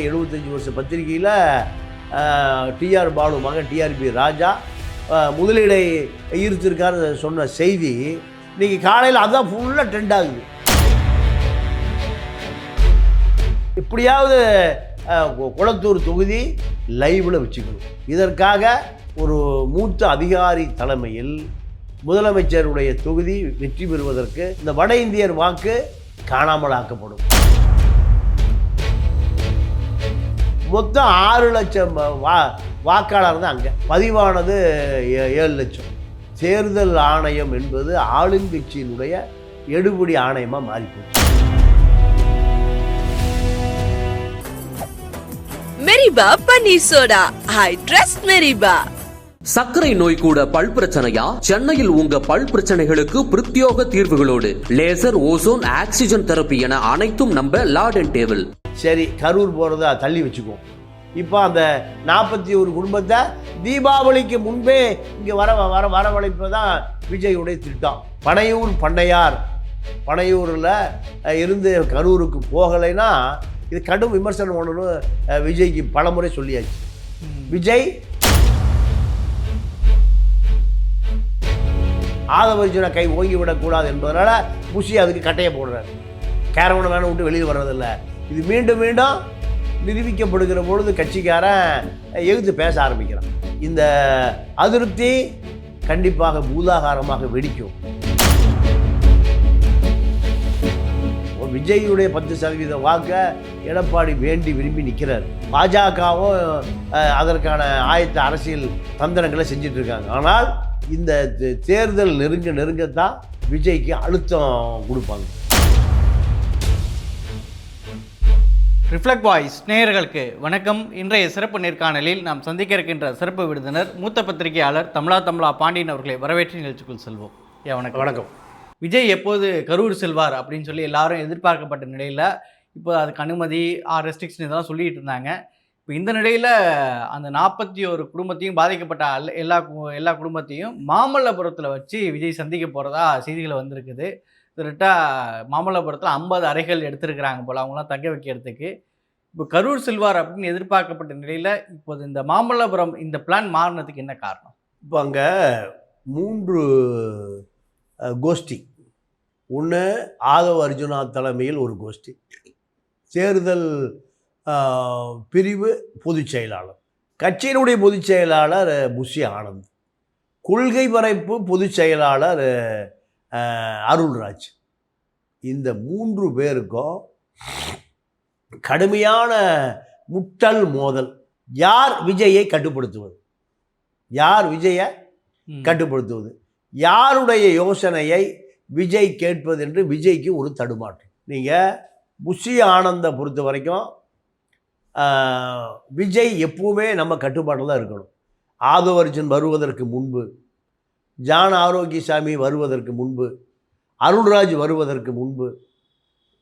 எழுபத்தஞ்சி வருஷ பத்திரிகையில் டிஆர் பாலு மகன் டிஆர்பி ராஜா முதலீடை ஈர்த்திருக்காரு சொன்ன செய்தி இன்னைக்கு காலையில் அதான் ஃபுல்லாக ட்ரெண்ட் ஆகுது. இப்படியாவது குளத்தூர் தொகுதி லைவில் வச்சுக்கணும். இதற்காக ஒரு மூத்த அதிகாரி தலைமையில் முதலமைச்சருடைய தொகுதி வெற்றி பெறுவதற்கு இந்த வட இந்தியர் வாக்கு காணாமல் ஆக்கப்படும் மொத்தம் ஆறு லட்சம் வா வாக்காளர் தான் அங்கே. பதிவானது ஏ- ஏழு லட்சம். தேர்தல் ஆணையம் என்பது ஆளுங்கட்சியினுடைய எடுபடி ஆணையமாக மாறிப்போச்சு. மெரிபா பன்னீர் சோடா. ஐ ட்ரஸ்ட் மெரிபா. சர்க்கரை நோய் கூட பல் பிரச்சனையா? சென்னையில் உங்க பல் பிரச்சனைகளுக்கு பிரத்யோக தீர்வுகளோடு. லேசர் ஓசோன் ஆக்சிஜன் தெரப்பி என அனைத்தும் நம்ப லார்ட் அண்ட் டேபிள். சரி கரூர் போகிறதா தள்ளி வச்சுக்குவோம். இப்போ அந்த நாற்பத்தி ஒரு குடும்பத்தை தீபாவளிக்கு முன்பே இங்கே வர வர வரவழைப்பதான் விஜயுடைய திட்டம். பனையூர் பண்ணையார். பனையூரில் இருந்து கரூருக்கு போகலைன்னா இது கடும் விமர்சனம் அஹ், விஜய்க்கு பலமுறை சொல்லியாச்சு. விஜய் ஆதவர்ஜுன கை ஓங்கி விடக்கூடாது என்பதனால புஷி அதுக்கு கட்டையை போடுறாரு. கேரவனை வேணும் விட்டு வெளியில் வர்றதில்ல. இது மீண்டும் மீண்டும் நிரூபிக்கப்படுகிற பொழுது கட்சிக்காரன் எழுத்து பேச ஆரம்பிக்கிறான். இந்த அதிருப்தி கண்டிப்பாக பூதாகாரமாக வெடிக்கும். விஜயுடைய பத்து சதவீத வாக்கை எடப்பாடி வேண்டி விரும்பி நிற்கிறார் பாஜகவும் அதற்கான ஆயத்த அரசியல் தந்திரங்களை செஞ்சுட்டு இருக்காங்க. ஆனால் இந்த தே- தேர்தல் நெருங்க நெருங்கத்தான் விஜய்க்கு அழுத்தம் கொடுப்பாங்க. ரிஃப்ளெக்ட் வாய்ஸ் நேயர்களுக்கு வணக்கம். இன்றைய சிறப்பு நேர்காணலில் நாம் சந்திக்க இருக்கின்ற சிறப்பு விருந்தினர் மூத்த பத்திரிகையாளர் தமிழா தமிழா பாண்டியன் அவர்களை வரவேற்று நிகழ்ச்சிக்குள் செல்வோம். ஐயா வணக்கம். வணக்கம். விஜய் எப்போது கரூர் செல்வார் அப்படின்னு சொல்லி எல்லாரும் எதிர்பார்க்கப்பட்ட நிலையில் இப்போ அதுக்கு அனுமதி ஆ ரெஸ்ட்ரிக்ஷன் இதெல்லாம் சொல்லிட்டு இருந்தாங்க. இப்போ இந்த நிலையில் அந்த நாற்பத்தி ஒரு குடும்பத்தையும் பாதிக்கப்பட்ட எல்லா எல்லா குடும்பத்தையும் மாமல்லபுரத்தில் வச்சு விஜய் சந்திக்க போகிறதா செய்திகள் வந்திருக்குது. திருட்டா மாமல்லபுரத்தில் ஐம்பது அறைகள் எடுத்திருக்கிறாங்க போல். அவங்களாம் தங்க வைக்கிறதுக்கு. இப்போ கரூர் செல்வார் அப்படின்னு எதிர்பார்க்கப்பட்ட நிலையில் இப்போது இந்த மாமல்லபுரம் இந்த பிளான் மாறினதுக்கு என்ன காரணம்? இப்போ அங்கே மூன்று கோஷ்டி. ஒன்று ஆதவ அர்ஜுனா தலைமையில் ஒரு கோஷ்டி. தேர்தல் பிரிவு பொதுச் செயலாளர். கட்சியினுடைய பொதுச் செயலாளர் புஷி ஆனந்த். கொள்கை வரைப்பு பொதுச் செயலாளர் அருள்ராஜ். இந்த மூன்று பேருக்கும் கடுமையான முட்டல் மோதல். யார் விஜயை கட்டுப்படுத்துவது? யார் விஜயை. கட்டுப்படுத்துவது? யாருடைய யோசனையை விஜய் கேட்பது என்று விஜய்க்கு ஒரு தடுமாற்றம் நீங்கள் புஷி ஆனந்தை பொறுத்த வரைக்கும் விஜய் எப்பவுமே நம்ம கட்டுப்பாட்டில் தான் இருக்கணும். ஆதவர்ஜன் வருவதற்கு முன்பு ஜான் ஆரோக்கியசாமி வருவதற்கு முன்பு அருள்ராஜ் வருவதற்கு முன்பு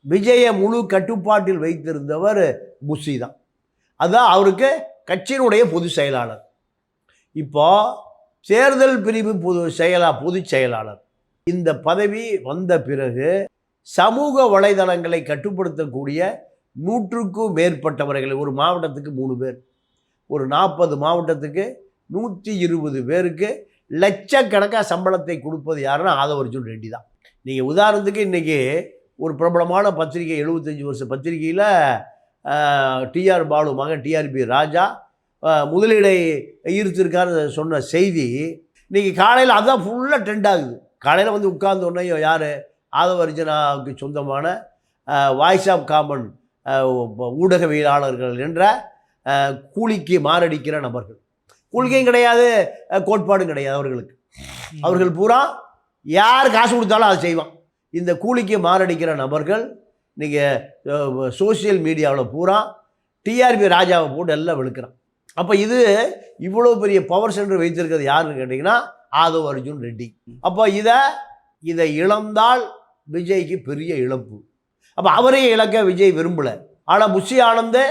விஜயை முழு கட்டுப்பாட்டில் வைத்திருந்தவர் புஷி தான். அதுதான் அவருக்கு கட்சியினுடைய பொதுச் செயலாளர். இப்போ தேர்தல் பிரிவு பொது செயலா பொதுச் செயலாளர். இந்த பதவி வந்த பிறகு சமூக வலைதளங்களை கட்டுப்படுத்தக்கூடிய நூற்றுக்கும் மேற்பட்டவர்கள் ஒரு மாவட்டத்துக்கு மூணு பேர் ஒரு நாற்பது மாவட்டத்துக்கு நூற்றி இருபது பேருக்கு லட்சக்கணக்காக சம்பளத்தை கொடுப்பது யாருன்னா ஆதவர்ஜுன் ரெட்டி தான். நீங்கள் உதாரணத்துக்கு இன்றைக்கி ஒரு பிரபலமான பத்திரிகை எழுபத்தஞ்சி வருஷ பத்திரிகையில் டிஆர் பாலு மகன் டிஆர்பி ராஜா முதலீடை ஈர்த்திருக்காரு சொன்ன செய்தி இன்றைக்கி காலையில் அதுதான் ஃபுல்லாக ட்ரெண்ட் ஆகுது. காலையில் வந்து உட்கார்ந்த யார்? ஆதவர்ஜனாவுக்கு சொந்தமான வாய்ஸ் ஆஃப் காமன் ஊடகவியலாளர்கள் என்ற கூலிக்கு மாரடிக்கிற நபர்கள். கொள்கையும் கிடையாது கோட்பாடும் கிடையாது அவர்களுக்கு. அவர்கள் பூரா யார் காசு கொடுத்தாலும் அதை செய்வான். இந்த கூலிக்கு மாரடிக்கிற நபர்கள் நீங்கள் சோஷியல் மீடியாவில் பூரா டிஆர்பி ராஜாவை போட்டு எல்லாம் வெளுக்கிறான். அப்போ இது இவ்வளோ பெரிய பவர் சென்டர் வைத்திருக்கிறது யாருன்னு கேட்டிங்கன்னா ஆதவ் அர்ஜுன் ரெட்டி. அப்போ இதை இதை இழந்தால் விஜய்க்கு பெரிய இழப்பு. அப்போ அவரையும் இழக்க விஜய் விரும்பலை. ஆனால் புஷி ஆனந்தே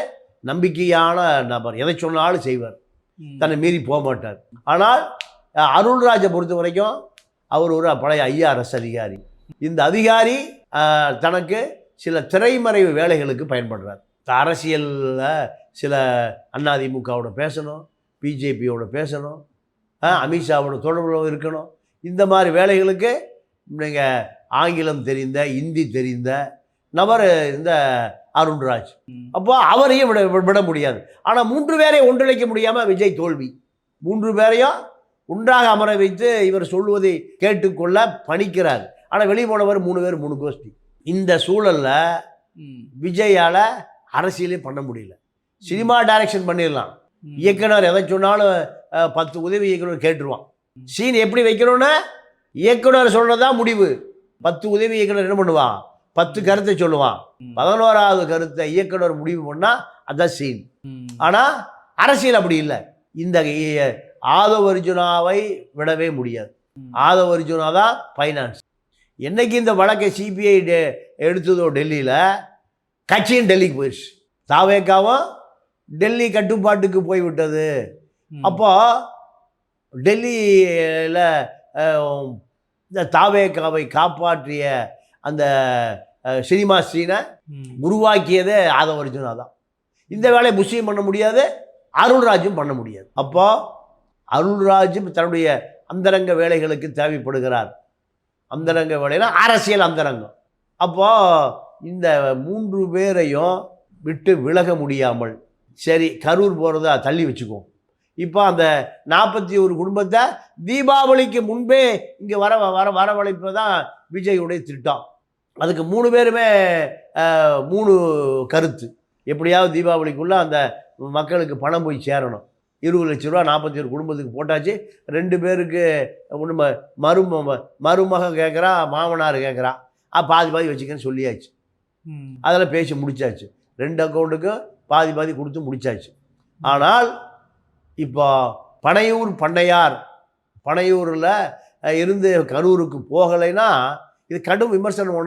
நம்பிக்கையான நபர். எதை சொன்னாலும் செய்வார். தன்னை மீறி போக மாட்டார் ஆனால் அருள்ராஜை பொறுத்த வரைக்கும் அவர் ஒரு பழைய ஐஆர்எஸ் அதிகாரி. இந்த அதிகாரி தனக்கு சில திரைமறைவு வேலைகளுக்கு பயன்படுறார். அரசியலில் சில அதிமுகவோட பேசணும் பிஜேபியோட பேசணும் அமித்ஷாவோட தொடர்பில் இருக்கணும். இந்த மாதிரி வேலைகளுக்கு நீங்கள் ஆங்கிலம் தெரிந்த இந்தி தெரிந்த நபர் இந்த அருண்ராஜ். அப்போ அவரையும் விட விட முடியாது. ஆனால் மூன்று பேரை ஒன்றிணைக்க முடியாமல் விஜய் தோல்வி. மூன்று பேரையும் ஒன்றாக அமர வைத்து இவர் சொல்வதை கேட்டுக்கொள்ள பணிக்கிறார். ஆனால் வெளியே போனவர் மூணு பேர் மூணு கோஷ்டி. இந்த சூழலில். விஜயால் அரசியலே பண்ண முடியல. சினிமா டைரக்ஷன் பண்ணிடலாம். இயக்குனர் எதை சொன்னாலும் பத்து உதவி இயக்குனர் கேட்டுருவான். சீன் எப்படி வைக்கணும்னா இயக்குனர் சொல்கிறது தான் முடிவு. பத்து உதவி இயக்குனர் என்ன பண்ணுவான்? பத்து கருத்தை சொல்லுவான். பதினோராவது கருத்தை இயக்குனர் முடிவு பண்ணால் அதான் சீன். ஆனால் அரசியல் அப்படி இல்லை இந்த ஆதவ அர்ஜுனாவை விடவே முடியாது. ஆதவ அர்ஜுனா தான் ஃபைனான்ஸ் என்னைக்கு இந்த வழக்கை சிபிஐ எடுத்ததோ டெல்லியில் கட்சியும் டெல்லிக்கு போயிடுச்சு தாவேக்காவும் டெல்லி கட்டுப்பாட்டுக்கு போய்விட்டது. அப்போ டெல்லியில் இந்த தாவேக்காவை காப்பாற்றிய அந்த சினிமா சீனை ம். உருவாக்கியதே ஆதவ அர்ஜுனா தான். இந்த வேலையை புஷியும் பண்ண முடியாது அருள்ராஜும் பண்ண முடியாது. அப்போ அருள்ராஜும் தன்னுடைய அந்தரங்க வேலைகளுக்கு தேவைப்படுகிறார். அந்தரங்க வேலைனா அரசியல் அந்தரங்கம். அப்போ இந்த மூன்று பேரையும் விட்டு விலக முடியாமல் சரி கரூர் போகிறத தள்ளி வச்சுக்குவோம். இப்போ அந்த நாற்பத்தி ஒரு குடும்பத்தை தீபாவளிக்கு முன்பே இங்கே வர வர வரவழைப்பு தான் விஜயுடைய திட்டம். அதுக்கு மூணு பேருமே மூணு கருத்து. எப்படியாவது தீபாவளிக்குள்ளே அந்த மக்களுக்கு பணம் போய் சேரணும். இருபது லட்ச ரூபா நாற்பத்தி ஒரு குடும்பத்துக்கு போட்டாச்சு. ரெண்டு பேருக்கு ஒன்று ம மரும மருமக கேட்குறா மாமனார் கேட்குறா. பாதி பாதி வச்சுக்கன்னு சொல்லியாச்சு. ம். அதெல்லாம் பேசி முடிச்சாச்சு. ரெண்டு அக்கௌண்ட்டுக்கும் பாதி பாதி கொடுத்து முடிச்சாச்சு. ஆனால் இப்போ பனையூர் பண்ணையார் பனையூரில் இருந்து கரூருக்கு போகலைன்னா இது கடும் விமர்சனம்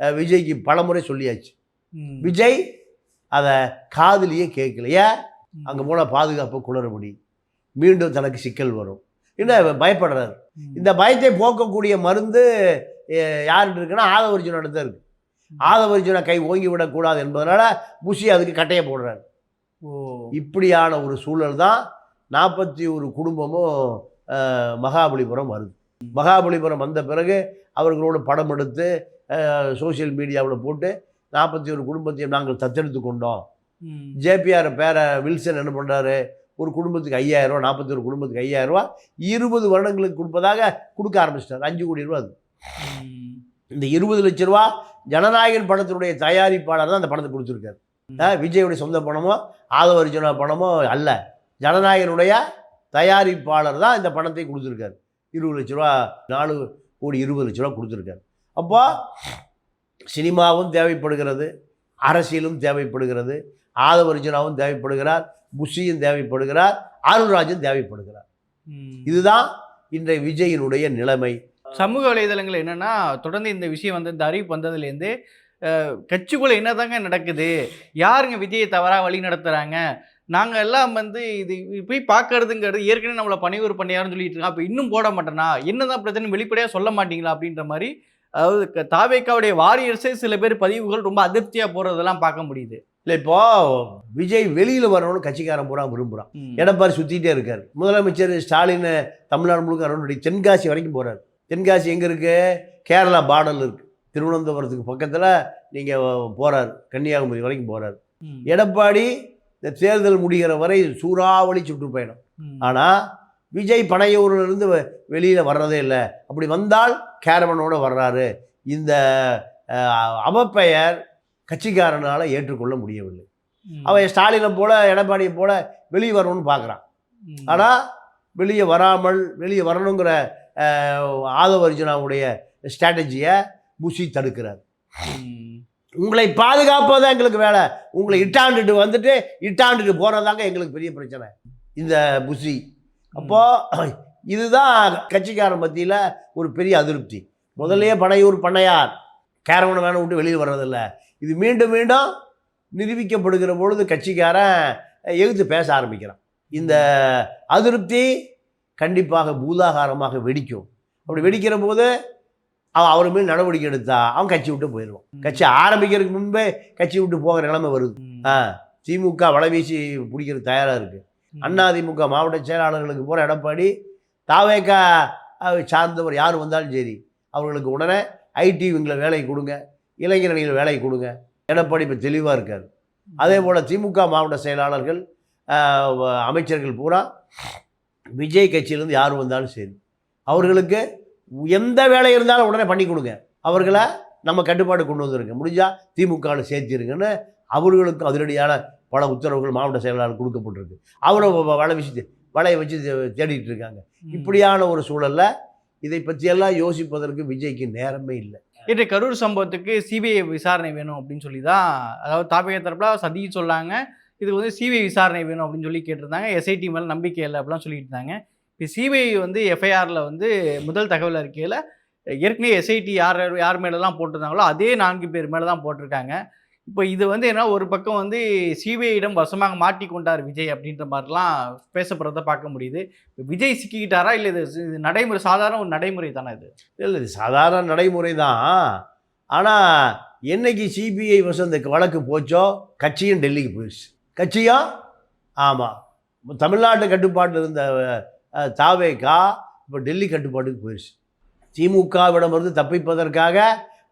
அஹ், விஜய்க்கு பலமுறை சொல்லியாச்சு. ம். விஜய் அதை காதுலியே கேட்கல. ஏன்? அங்கே போனால் பாதுகாப்பு குளறுபடி. மீண்டும் தனக்கு சிக்கல் வரும். இன்னும் பயப்படுறாரு. இந்த பயத்தை போக்கக்கூடிய மருந்து யார்கிட்ட இருக்குன்னா ஆதவர்ஜுனோட தான் இருக்கு. ஆதவர்ஜுனை கை ஓங்கி விடக்கூடாது என்பதனால புஷி அதுக்கு கட்டையை போடுறாரு. ஓ. இப்படியான ஒரு சூழல் தான் நாற்பத்தி ஒரு குடும்பமும் மகாபலிபுரம் வருது. மகாபலிபுரம் வந்த பிறகு அவர்களோடு படம் எடுத்து சோஷியல் மீடியாவில் போட்டு நாற்பத்தி ஒரு குடும்பத்தையும் நாங்கள் தத்தெடுத்து கொண்டோம். ஜேபிஆர் பேர வில்சன் என்ன பண்ணுறாரு ஒரு குடும்பத்துக்கு ஐயாயிரம் ரூபா நாற்பத்தி ஒரு குடும்பத்துக்கு ஐயாயிரம் ரூபா இருபது வருடங்களுக்கு கொடுப்பதாக கொடுக்க ஆரம்பிச்சிட்டார். அஞ்சு கோடி ரூபா அது. இந்த இருபது லட்ச ரூபா ஜனநாயகன் படத்தினுடைய தயாரிப்பாளர் தான் அந்த பணத்தை கொடுத்துருக்காரு. விஜயுடைய சொந்த பணமோ ஆதவ அர்ஜுனா பணமோ அல்ல. ஜனநாயகனுடைய தயாரிப்பாளர் தான் இந்த பணத்தை கொடுத்துருக்காரு. இருபது லட்ச ரூபா நாலு கோடி இருபது லட்ச ரூபா கொடுத்துருக்காரு. அப்போ சினிமாவும் தேவைப்படுகிறது அரசியலும் தேவைப்படுகிறது ஆதவ அர்ஜுனாவும் தேவைப்படுகிறார் புஷியும் தேவைப்படுகிறார் அருள்ராஜும் தேவைப்படுகிறார். இதுதான் இன்றைய விஜயினுடைய நிலைமை. சமூக வலைதளங்கள் என்னன்னா தொடர்ந்து இந்த விஷயம் வந்து இந்த அறிவிப்பு வந்ததுலேருந்து கட்சிக்குள்ள என்னதாங்க நடக்குது? யாருங்க விஜயை தவறா வழி நடத்துறாங்க? நாங்கள் எல்லாம் வந்து இது போய் பார்க்கறதுங்கிறது ஏற்கனவே நம்மளை பணியூர் பண்ணியாருன்னு சொல்லிட்டு இருக்கோம். அப்போ இன்னும் போட மாட்டேனா? என்னதான் பிரச்சனை வெளிப்படையாக சொல்ல மாட்டீங்களா அப்படின்ற மாதிரி அதாவது தாவேக்காவுடைய வாரியர்ஸே சில பேர் பதிவுகள் ரொம்ப அதிருப்தியாக போகிறதெல்லாம் பார்க்க முடியுது. இல்லை இப்போ விஜய் வெளியில் வரணும்னு கட்சிக்காரன் பூரா விரும்புகிறான். எடப்பாடி சுற்றிட்டே இருக்கார். முதலமைச்சர் ஸ்டாலின் தமிழ்நாடு முழுக்க அரவணை தென்காசி வரைக்கும் போகிறார் தென்காசி எங்கே இருக்கு? கேரளா பார்டரில் இருக்குது திருவனந்தபுரத்துக்கு பக்கத்தில் நீங்கள் போகிறார் கன்னியாகுமரி வரைக்கும் போகிறார். எடப்பாடி இந்த தேர்தல் முடிகிற வரை சூறாவளி சுற்றுப்பயணம். ஆனால் விஜய் பனையூரிலிருந்து வெளியில் வர்றதே இல்லை அப்படி வந்தால் கேரவனோட வர்றாரு இந்த அவப்பெயர் கட்சிக்காரனால் ஏற்றுக்கொள்ள முடியவில்லை. அவன் ஸ்டாலினை போல எடப்பாடியை போல வெளியே வரணும்னு பார்க்குறான். ஆனால் வெளியே வராமல் வெளியே வரணுங்கிற அஹ், ஆதவ அர்ஜுனாவுடைய ஸ்ட்ராட்டஜியை புஷி தடுக்கிறார். உங்களை பாதுகாப்பது தான் எங்களுக்கு வேலை. உங்களை இட்டாண்டுட்டு வந்துட்டு இட்டாண்டுட்டு போகிறதாங்க எங்களுக்கு பெரிய பிரச்சனை. இந்த புஷி. அப்போது இதுதான் கட்சிக்காரன் மத்தியில் ஒரு பெரிய அதிருப்தி. முதல்லையே பனையூர் பண்ணையார் கேரவனை வேணும் விட்டு வெளியில் வர்றதில்ல. இது மீண்டும் மீண்டும் நிரூபிக்கப்படுகிற பொழுது கட்சிக்காரன் எழுத்து பேச ஆரம்பிக்கிறான். இந்த அதிருப்தி கண்டிப்பாக பூதாகாரமாக வெடிக்கும். அப்படி வெடிக்கிற போது அவன் அவர் மேல் நடவடிக்கை எடுத்தா அவன் கட்சி விட்டு போயிடுவான். கட்சி ஆரம்பிக்கிறதுக்கு முன்பே கட்சி விட்டு போகிற நிலைமை வருது. ஆ திமுக வலை வீசி பிடிக்கிறது தயாராக இருக்குது அதிமுக மாவட்ட செயலாளர்களுக்கு போகிற எடப்பாடி தாவேக்கா சார்ந்தவர் யார் வந்தாலும் சரி அவர்களுக்கு உடனே ஐடி விங்கில் வேலை கொடுங்க இளைஞர் அணியில் வேலை கொடுங்க. எடப்பாடி இப்போ தெளிவாக இருக்கார். அதே போல் திமுக மாவட்ட செயலாளர்கள் அமைச்சர்கள் பூரா விஜய் கட்சியிலேருந்து யார் வந்தாலும் சரி அவர்களுக்கு எந்த வேலை இருந்தாலும் உடனே பண்ணி கொடுங்க. அவர்களை நம்ம கட்டுப்பாடு கொண்டு வந்துருங்க முடிஞ்சால் திமுகவில் சேர்த்திருங்கன்னு அவர்களுக்கு அதிரடியான பல உத்தரவுகள் மாவட்ட செயலாளர் கொடுக்கப்பட்டிருக்கு. அவரை வலை வச்சு வலையை வச்சு தேடிட்டு இருக்காங்க. இப்படியான ஒரு சூழல்ல இதை பற்றியெல்லாம் யோசிப்பதற்கு விஜய்க்கு நேரமே இல்லை. இன்று கரூர் சம்பவத்துக்கு சிபிஐ விசாரணை வேணும் அப்படின்னு சொல்லி தான் அதாவது தாபிக தரப்புல சதி சொல்லாங்க. இது வந்து சிபிஐ விசாரணை வேணும் அப்படின்னு சொல்லி கேட்டிருந்தாங்க. எஸ்ஐடி மேலே நம்பிக்கை இல்லை அப்படிலாம் சொல்லிட்டு இருந்தாங்க. இப்போ சிபிஐ வந்து எஃப்ஐஆரில் வந்து முதல் தகவல் அறிக்கையில் ஏற்கனவே எஸ்ஐடி யார் யார் மேலெலாம் போட்டிருந்தாங்களோ அதே நான்கு பேர் மேலே தான் போட்டிருக்காங்க. இப்போ இது வந்து என்ன ஒரு பக்கம் வந்து சிபிஐயிடம் வசமாக மாட்டிக்கொண்டார் விஜய் அப்படின்ற மாதிரிலாம் பேசப்படுறத பார்க்க முடியுது. இப்போ விஜய் சிக்கிக்கிட்டாரா இல்லை இது இது நடைமுறை சாதாரண ஒரு நடைமுறை தானே இது? இல்லை இது சாதாரண நடைமுறை தான். ஆனால் என்னைக்கு சிபிஐ வசம் இந்த வழக்கு போச்சோ கட்சியும் டெல்லிக்கு போயிடுச்சு. கட்சியும் ஆமாம் தமிழ்நாட்டு கட்டுப்பாட்டில் இருந்த தாவேகா இப்போ டெல்லி கட்டுப்பாட்டுக்கு போயிடுச்சு திமுகவிடமிருந்து தப்பிப்பதற்காக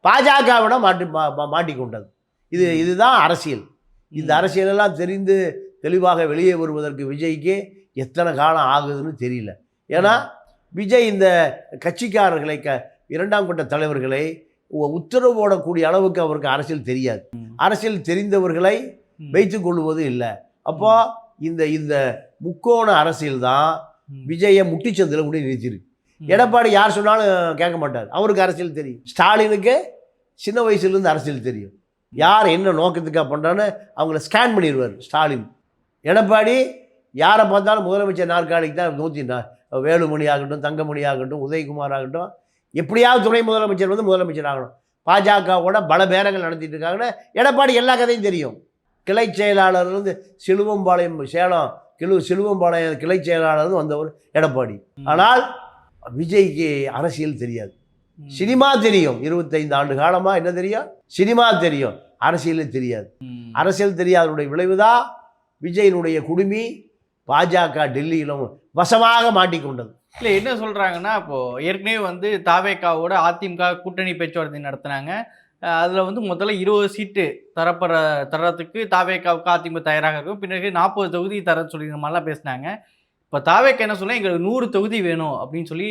பாஜகவிடம் மாட்டி மா- மாட்டிக்கொண்டது. இது இதுதான் அரசியல். இந்த அரசியலெல்லாம் தெரிந்து தெளிவாக வெளியே வருவதற்கு விஜய்க்கு எத்தனை காலம் ஆகுதுன்னு தெரியல. ஏன்னா விஜய் இந்த கட்சிக்காரர்களை க இரண்டாம் கட்ட தலைவர்களை உத்தரவு போடக்கூடிய அளவுக்கு அவருக்கு அரசியல் தெரியாது. அரசியல் தெரிந்தவர்களை ம். வைத்துக் கொள்வது இல்லை. அப்போ இந்த இந்த முக்கோண அரசியல் தான். விஜயை முட்டிச்சந்தில் கூட நிறுத்தியிருக்கு ம். எடப்பாடி யார் சொன்னாலும் கேட்க மாட்டார். அவருக்கு அரசியல் தெரியும். ஸ்டாலினுக்கு சின்ன வயசுலேருந்து அரசியல் தெரியும். யார் என்ன நோக்கத்துக்காக பண்ணுறான்னு அவங்கள ஸ்கேன் பண்ணிடுவார் ஸ்டாலின். எடப்பாடி யாரை பார்த்தாலும் முதலமைச்சர் நாற்காலிக்கு தான் நூற்றி வேலுமணி ஆகட்டும் தங்கமணி ஆகட்டும் உதயகுமார் ஆகட்டும் எப்படியாவது துணை முதலமைச்சர் வந்து முதலமைச்சர் ஆகணும். பாஜகவோட பல பேரங்கள் நடத்திட்டு இருக்காங்கன்னு எடப்பாடி எல்லா கதையும் தெரியும். கிளை செயலாளர்லேருந்து சிலுவம்பாளையம் சேலம் கிளு சிலுவம்பாளையம் கிளை செயலாளர்னு வந்தவர் எடப்பாடி. ஆனால் விஜய்க்கு அரசியல் தெரியாது. சினிமா தெரியும். இருபத்தைந்து ஆண்டு காலமாக என்ன தெரியும்? சினிமா தெரியும். அரசியலே தெரியாது. அரசியல் தெரியாதனுடைய விளைவுதான் விஜயனுடைய குடுமி பாஜக டெல்லியிலும் வசமாக மாட்டிக்கொண்டது. இல்ல என்ன சொல்றாங்கன்னா இப்போ ஏற்கனவே வந்து தாவேக்காவோட அதிமுக கூட்டணி பேச்சுவார்த்தை நடத்தினாங்க. அதில் வந்து முதல்ல இருபது சீட்டு தரப்படுற தரத்துக்கு தாவேக்காவுக்கு அதிமுக தயாராக இருக்கும். பின்னாடி நாற்பது தொகுதி தரன்னு சொல்லி இந்த மாதிரிலாம் பேசினாங்க. இப்போ தாவேக்கா என்ன சொல்ல எங்களுக்கு நூறு தொகுதி வேணும் அப்படின்னு சொல்லி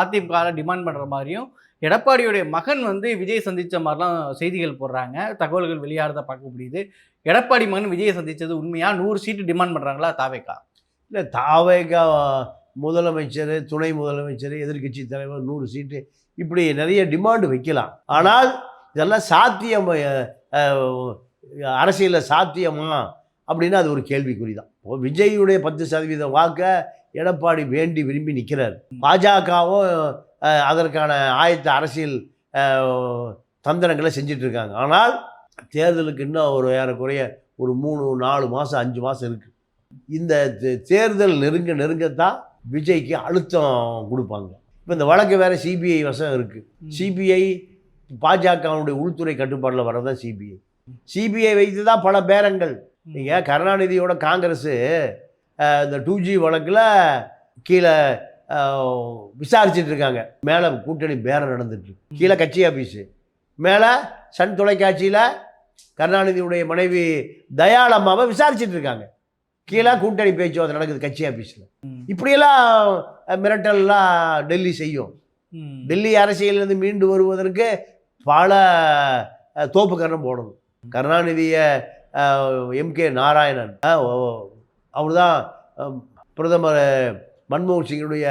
அதிமுக டிமாண்ட் பண்ணுற மாதிரியும் எடப்பாடியுடைய மகன் வந்து விஜய் சந்தித்த மாதிரிலாம் செய்திகள் போடுறாங்க. தகவல்கள் வெளியாகிறத பார்க்க முடியுது. எடப்பாடி மகன் விஜயை சந்தித்தது உண்மையாக நூறு சீட்டு டிமாண்ட் பண்ணுறாங்களா தாவேக்கா? இல்லை தாவேகா முதலமைச்சர் துணை முதலமைச்சர் எதிர்கட்சி தலைவர் நூறு சீட்டு இப்படி நிறைய டிமாண்டு வைக்கலாம். ஆனால் இதெல்லாம் சாத்தியம் அரசியலில் சாத்தியமா? அப்படின்னா அது ஒரு கேள்விக்குறி தான் இப்போ விஜயுடைய பத்து சதவீத வாக்கை எடப்பாடி வேண்டி விரும்பி நிற்கிறார் பாஜகவும் அதற்கான ஆயத்த அரசியல் தந்திரங்களை செஞ்சுட்டு இருக்காங்க ஆனால் தேர்தலுக்கு இன்னும் ஒரு ஏறக்குறைய ஒரு மூணு நாலு மாதம் அஞ்சு மாதம் இருக்குது இந்த தேர்தல் நெருங்க நெருங்கத்தான் விஜய்க்கு அழுத்தம் கொடுப்பாங்க. இப்போ இந்த வழக்கு வேற சிபிஐ வசம் இருக்குது சிபிஐ பாஜகவுடைய உள்துறை கட்டுப்பாட்டில் வரதான் சிபிஐ. சிபிஐ வைத்து தான் பல பேரங்கள். நீங்கள் கருணாநிதியோட காங்கிரஸ் இந்த டூ ஜி வழக்கில் கீழே விசாரிச்சிட்டு இருக்காங்க. மேலே கூட்டணி பேரம் நடந்துட்டு இருக்கு. கீழே கட்சி ஆஃபீஸு மேலே சன் தொலைக்காட்சியில் கருணாநிதியுடைய மனைவி தயாளம்மாவை விசாரிச்சிட்டு இருக்காங்க. கீழே கூட்டணி பேச்சுவார்த்தை நடக்குது கட்சி ஆஃபீஸில். இப்படியெல்லாம் மிரட்டல்லாம் டெல்லி செய்யும். டெல்லி அரசியலிருந்து மீண்டு வருவதற்கு பல தோப்புக்கரணம் போடணும். கருணாநிதியை எம்கே நாராயணன் அவர் தான் பிரதமர் மன்மோகன் சிங்கினுடைய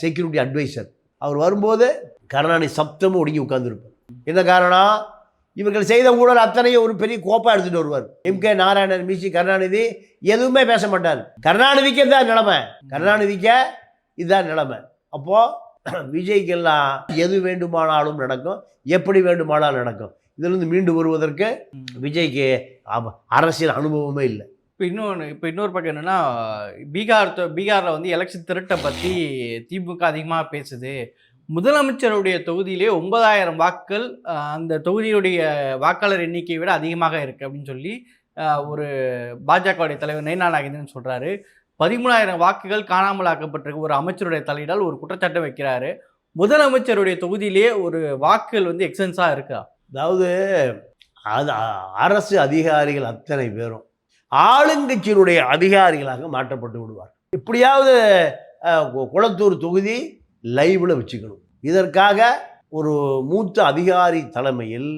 செக்யூரிட்டி அட்வைசர் அவர் வரும்போது கருணாநிதி சப்தமும் ஒடுங்கி உட்காந்துருப்பார் என்ன காரணம் இவர்கள் செய்த ஊழல் அத்தனையும் ஒரு பெரிய கோப்பாக எடுத்துகிட்டு வருவார். எம்கே நாராயணன் மீசி கருணாநிதி எதுவுமே பேச மாட்டார். கருணாநிதிக்கு தான் நிலைமை. கருணாநிதிக்கு இதுதான் நிலைமை. அப்போது விஜய்க்கெல்லாம் எது வேண்டுமானாலும் நடக்கும் எப்படி வேண்டுமானாலும் நடக்கும். இதிலிருந்து மீண்டு வருவதற்கு. விஜய்க்கு அரசியல் அனுபவமே இல்லை. இப்போ இன்னொன்று இப்போ இன்னொரு பக்கம் என்னன்னா பீகார் பீகார்ல வந்து எலெக்ஷன் திருட்டை பற்றி திமுக அதிகமாக பேசுது. முதலமைச்சருடைய தொகுதியிலே ஒன்பதாயிரம் வாக்குகள் அஹ், அந்த தொகுதியுடைய வாக்காளர் எண்ணிக்கையை விட அதிகமாக இருக்கு அப்படின்னு சொல்லி ஒரு பாஜகவுடைய தலைவர் நைனா நாகேந்திரன் சொல்றாரு. பதிமூணாயிரம் வாக்குகள் காணாமல் ஆக்கப்பட்டிருக்கு ஒரு அமைச்சருடைய தலையிடால் ஒரு குற்றச்சாட்டை வைக்கிறாரு. முதலமைச்சருடைய தொகுதியிலேயே ஒரு வாக்குகள் வந்து எக்ஸென்ஸாக இருக்கா? அதாவது அது அரசு அதிகாரிகள் அத்தனை பேரும் ஆளுங்கட்சியினுடைய அதிகாரிகளாக மாற்றப்பட்டு விடுவார் எப்படியாவது குளத்தூர் தொகுதி லைவில் வச்சுக்கணும். இதற்காக ஒரு மூத்த அதிகாரி தலைமையில்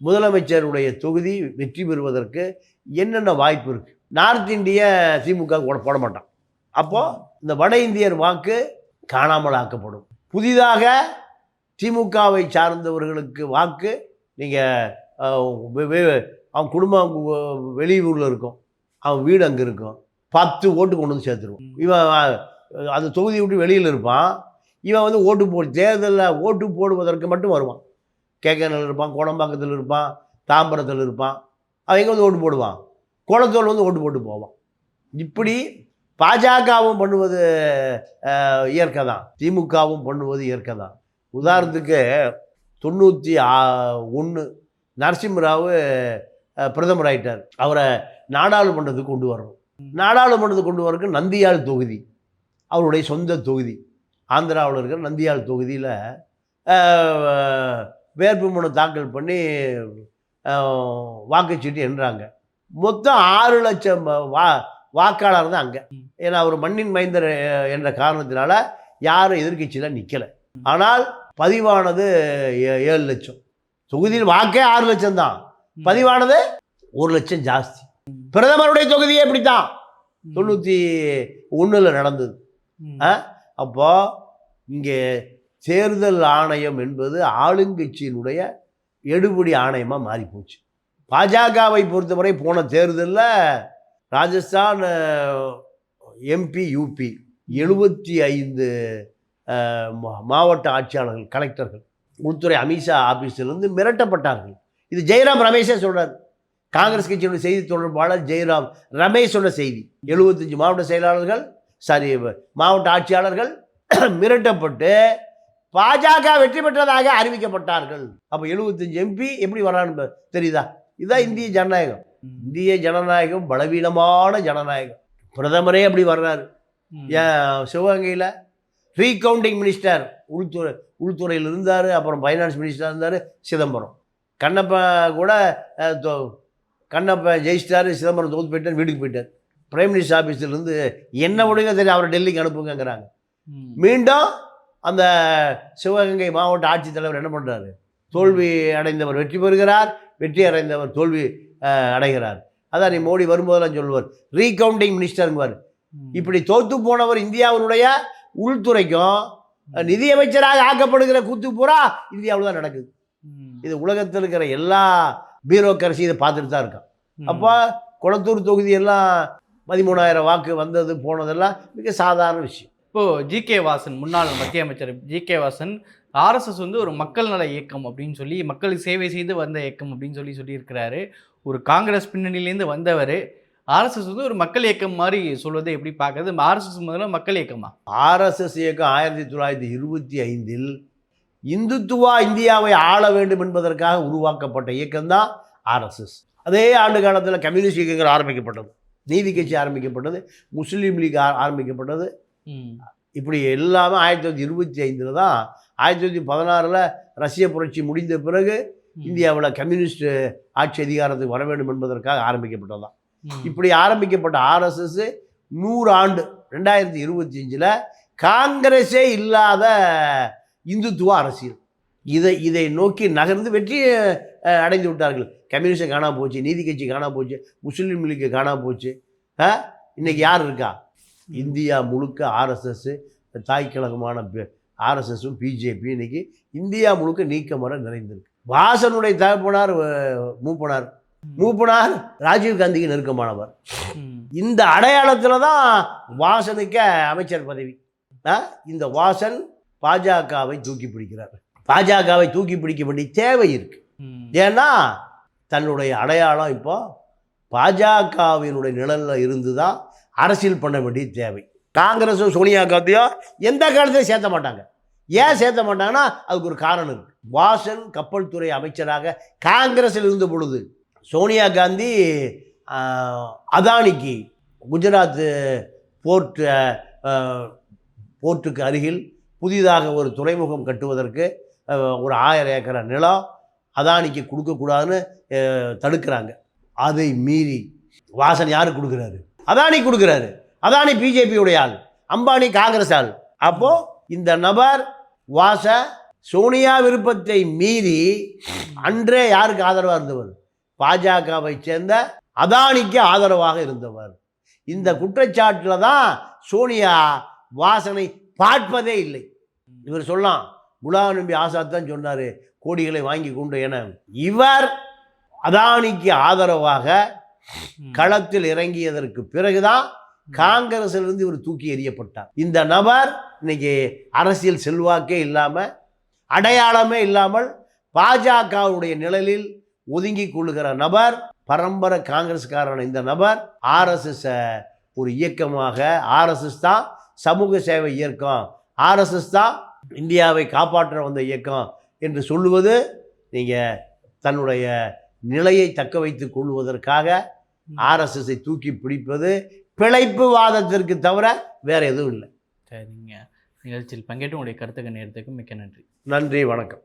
முதலமைச்சருடைய தொகுதி வெற்றி பெறுவதற்கு என்னென்ன வாய்ப்பு இருக்குது நார்த் இந்திய திமுக போட போட மாட்டான். அப்போது இந்த வட இந்தியர் வாக்கு காணாமல் ஆக்கப்படும். புதிதாக திமுகவை சார்ந்தவர்களுக்கு வாக்கு நீங்கள் அவன் குடும்பம் வெளியூரில் இருக்கும். அவன் வீடு அங்கே இருக்கும். பத்து ஓட்டு கொண்டு வந்து சேர்த்துருவான். இவன் அந்த தொகுதியை விட்டு வெளியில் இருப்பான். இவன் வந்து ஓட்டு போடு தேர்தலில் ஓட்டு போடுவதற்கு மட்டும் வருவான். கேக்கனில் இருப்பான் கோடம்பாக்கத்தில் இருப்பான் தாம்பரத்தில் இருப்பான். அவன் எங்கே வந்து ஓட்டு போடுவான்? கோலத்தோல் வந்து ஓட்டு போட்டு போவான். இப்படி பாஜகவும் பண்ணுவது இயற்கை தான் திமுகவும் பண்ணுவது இயற்கை தான் உதாரணத்துக்கு தொண்ணூற்றி ஒன்று நரசிம்மராவு பிரதமர் ஆயிட்டார். அவரை நாடாளுமன்றத்துக்கு கொண்டு வரணும். நாடாளுமன்றத்துக்கு கொண்டு வரக்கு நந்தியால் தொகுதி. அவருடைய சொந்த தொகுதி. ஆந்திராவில் இருக்கிற நந்தியால் தொகுதியில் வேட்புமனு தாக்கல் பண்ணி வாக்குச்சீட்டு எண்ணுறாங்க மொத்தம் ஆறு லட்சம் வா வாக்காளர் தான் அங்கே. ஏன்னா அவர் மண்ணின் மைந்தர் என்ற காரணத்தினால யாரும் எதிர்க்கட்சியில் நிற்கலை ஆனால் பதிவானது ஏழு லட்சம். தொகுதியில் வாக்கே ஆறு லட்சம் தான். பதிவானது ஒரு லட்சம் ஜாஸ்தி. பிரதமருடைய தொகுதியே இப்படித்தான். தொண்ணூற்றி ஒன்றில் நடந்தது. ம். ஆ? அப்போ இங்கே தேர்தல் ஆணையம் என்பது ஆளுங்கட்சியினுடைய எடுபடி ஆணையமாக மாறிப்போச்சு. பாஜகவை பொறுத்தவரை போன தேர்தலில் ராஜஸ்தான் எம்பி யூபி எழுபத்தி ஐந்து மாவட்ட ஆட்சியாளர்கள் கலெக்டர்கள் உள்துறை அமித்ஷா ஆஃபீஸிலிருந்து மிரட்டப்பட்டார்கள். இது ஜெயராம் ரமேஷே சொல்கிறார் காங்கிரஸ் கட்சியினுடைய செய்தி தொடர்பாளர் ஜெயராம் ரமேஷ் சொன்ன செய்தி. எழுபத்தஞ்சு மாவட்ட செயலாளர்கள் சாரி மாவட்ட ஆட்சியாளர்கள் மிரட்டப்பட்டு பாஜக வெற்றி பெற்றதாக அறிவிக்கப்பட்டார்கள். அப்போ எழுபத்தஞ்சு எம்பி எப்படி வரான்னு தெரியுதா? இதுதான் இந்திய ஜனநாயகம். இந்திய ஜனநாயகம் பலவீனமான ஜனநாயகம். பிரதமரே அப்படி வர்றாரு. சிவகங்கையில் ரீகவுண்டிங் மினிஸ்டர் உள்துறை உள்துறையில் இருந்தார் அப்புறம் ஃபைனான்ஸ் மினிஸ்டர் இருந்தார் சிதம்பரம். கண்ணப்பன் கூட கண்ணப்பன் ஜெயிச்சிட்டாரு சிதம்பரம் தோத்து போயிட்டார் வீட்டுக்கு போயிட்டார். பிரைம் மினிஸ்டர் ஆஃபீஸிலேருந்து என்ன விடுங்க சரி அவரை டெல்லிக்கு அனுப்புங்கங்கிறாங்க. ம். மீண்டும் அந்த சிவகங்கை மாவட்ட ஆட்சித்தலைவர் என்ன பண்ணுறாரு தோல்வி அடைந்தவர் வெற்றி பெறுகிறார். வெற்றி அடைந்தவர் தோல்வி அடைகிறார் அதான் நீ மோடி வரும்போதெல்லாம் சொல்லுவார் ரீகவுண்டிங் மினிஸ்டருங்குவார். இப்படி தோத்து போனவர் இந்தியாவினுடைய உள்துறைக்கும் நிதியமைச்சராக ஆக்கப்படுகிற கூத்து பூரா இந்தியாவில் தான் நடக்குது. இது உலகத்தில் இருக்கிற எல்லா பியூரோக்ரஸி இதை பார்த்துட்டு தான் இருக்கான். அப்போ குளத்தூர் தொகுதியெல்லாம் பதிமூணாயிரம் வாக்கு வந்தது போனதெல்லாம் மிக சாதாரண விஷயம் இப்போ ஜி கே வாசன் முன்னாள் மத்திய அமைச்சர் ஜி கே வாசன் ஆர்எஸ்எஸ் வந்து ஒரு மக்கள் நல இயக்கம் அப்படின்னு சொல்லி மக்களுக்கு சேவை செய்து வந்த இயக்கம் அப்படின்னு சொல்லி சொல்லியிருக்கிறாரு. ஒரு காங்கிரஸ் பின்னணியிலேருந்து வந்தவர். ஆர்எஸ்எஸ் வந்து ஒரு மக்கள் இயக்கம் மாதிரி சொல்வதை எப்படி பார்க்கறது? ஆர்எஸ்எஸ் முதல்ல மக்கள் இயக்கமா? ஆர்எஸ்எஸ் இயக்கம் ஆயிரத்தி தொள்ளாயிரத்தி இருபத்தி ஐந்தில் இந்துத்துவா இந்தியாவை ஆள வேண்டும் என்பதற்காக உருவாக்கப்பட்ட இயக்கம்தான் ஆர்எஸ்எஸ். அதே ஆண்டு காலத்தில் கம்யூனிஸ்ட் இயக்கங்கள் ஆரம்பிக்கப்பட்டது. நீதி கட்சி ஆரம்பிக்கப்பட்டது. முஸ்லீம் லீக் ஆரம்பிக்கப்பட்டது. இப்படி எல்லாமே ஆயிரத்தி தொள்ளாயிரத்தி இருபத்தி ஐந்தில் தான் ஆயிரத்தி தொள்ளாயிரத்தி பதினாறில் ரஷ்ய புரட்சி முடிந்த பிறகு. இந்தியாவில் கம்யூனிஸ்ட் ஆட்சி அதிகாரத்துக்கு வர வேண்டும் என்பதற்காக ஆரம்பிக்கப்பட்டதுதான். இப்படி ஆரம்பிக்கப்பட்ட ஆர்எஸ்எஸ் நூறு ஆண்டு ரெண்டாயிரத்தி இருபத்தி அஞ்சில் காங்கிரஸே இல்லாத இந்துத்துவ அரசியல் இதை இதை நோக்கி நகர்ந்து வெற்றி அடைந்து விட்டார்கள் கம்யூனிஸ்டை காணாம போச்சு நீதி கட்சி காணாம போச்சு முஸ்லீம் லீக்கு காணாம போச்சு? இன்னைக்கு யார் இருக்கா இந்தியா முழுக்க ஆர்எஸ்எஸ் தாய் கழகமான ஆர்எஸ்எஸும் பிஜேபி இன்னைக்கு இந்தியா முழுக்க நீக்கமர நிறைந்திருக்கு. வாசனுடைய தகப்பனார் மூப்பனார். மூப்பனார் ராஜீவ் காந்திக்கு நெருக்கமானவர். இந்த அடையாளத்தில் தான் வாசனுக்கு அமைச்சர் பதவி? இந்த வாசன் பாஜகவை தூக்கி பிடிக்கிறார். பாஜகவை தூக்கி பிடிக்க வேண்டிய தேவை இருக்கு. ஏன்னா தன்னுடைய அடையாளம் இப்போ பாஜகவினுடைய நிழலில் இருந்து தான் அரசியல் பண்ண வேண்டிய தேவை. காங்கிரஸும் சோனியா காந்தியும் எந்த காலத்தையும் சேர்த்த மாட்டாங்க. ஏன் சேர்த்த மாட்டாங்கன்னா அதுக்கு ஒரு காரணம் இருக்குது வாசன் கப்பல் துறை அமைச்சராக காங்கிரஸில் இருந்த பொழுது சோனியா காந்தி அதானிக்கு குஜராத் போர்ட் போர்ட்டுக்கு அருகில் புதிதாக ஒரு துறைமுகம் கட்டுவதற்கு ஒரு ஆயிரம் ஏக்கர் நிலம் அதானிக்கு கொடுக்கக்கூடாதுன்னு தடுக்கிறாங்க. அதை மீறி வாசன் யாருக்கு கொடுக்குறாரு? அதானி கொடுக்குறாரு. அதானி பிஜேபியுடைய ஆள் அம்பானி காங்கிரஸ் ஆள். அப்போது இந்த நபர் வாச சோனியா விருப்பத்தை மீறி அன்றே யாருக்கு ஆதரவாக இருந்தவர்? பாஜகவை சேர்ந்த அதானிக்கு ஆதரவாக இருந்தவர். இந்த குற்றச்சாட்டில் தான் சோனியா வாசனை பார்ப்பதே இல்லை. இவர் சொல்லலாம் குலாம் நபி ஆசாத் தான் சொன்னார் கோடிகளை வாங்கி கொண்டு என. இவர் அதானிக்கு ஆதரவாக. களத்தில் இறங்கியதற்கு பிறகுதான் காங்கிரஸிலிருந்து இவர் தூக்கி எறியப்பட்டார். இந்த நபர் இன்னைக்கு அரசியல் செல்வாக்கே இல்லாமல் அடையாளமே இல்லாமல் பாஜகவுடைய நிழலில் ஒதுங்கி கொள்ளுகிற நபர் பரம்பரை காங்கிரஸ்காரன் இந்த நபர் ஆர்எஸ்எஸ் ஒரு இயக்கமாக ஆர்எஸ்எஸ் தான் சமூக சேவை இயக்கம் ஆர்எஸ்எஸ் தான் இந்தியாவை காப்பாற்ற வந்த இயக்கம் என்று சொல்லுவது நீங்கள் தன்னுடைய நிலையை தக்க வைத்துக் கொள்வதற்காக ஆர்எஸ்எஸ்ஸை தூக்கி பிடிப்பது பிழைப்பு வாதத்திற்கு தவிர வேற எதுவும் இல்லை. சரிங்க. நிகழ்ச்சியில் பங்கேற்று உங்களுடைய கருத்துக்கு நேரத்துக்கு மிக்க நன்றி. நன்றி வணக்கம்.